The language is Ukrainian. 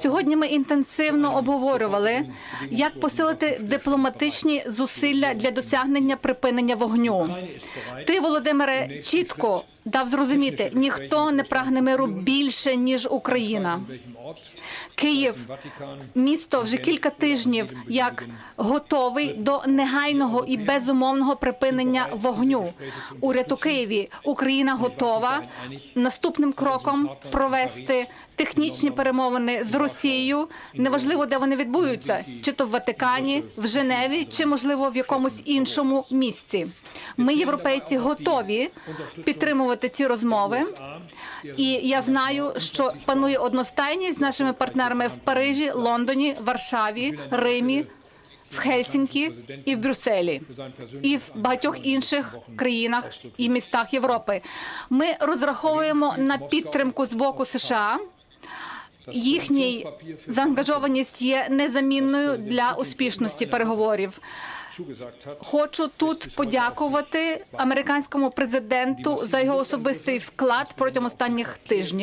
Сьогодні ми інтенсивно обговорювали, як посилити дипломатичні зусилля для досягнення припинення вогню. Ти, Володимире, чітко дав зрозуміти, ніхто не прагне миру більше ніж Україна. Київ, місто вже кілька тижнів як готовий до негайного і безумовного припинення вогню. Уряд у Києві. Україна готова наступним кроком провести технічні перемовини з Росією. Неважливо, де вони відбудуться, чи то в Ватикані, в Женеві, чи можливо в якомусь іншому місці. Ми, європейці, готові підтримувати ці розмови. І я знаю, що панує одностайність з нашими партнерами в Парижі, Лондоні, Варшаві, Римі, в Хельсінкі і в Брюсселі, і в багатьох інших країнах і містах Європи. Ми розраховуємо на підтримку з боку США. Їхній заангажованість є незамінною для успішності переговорів. Хочу тут подякувати американському президенту за його особистий вклад протягом останніх тижнів.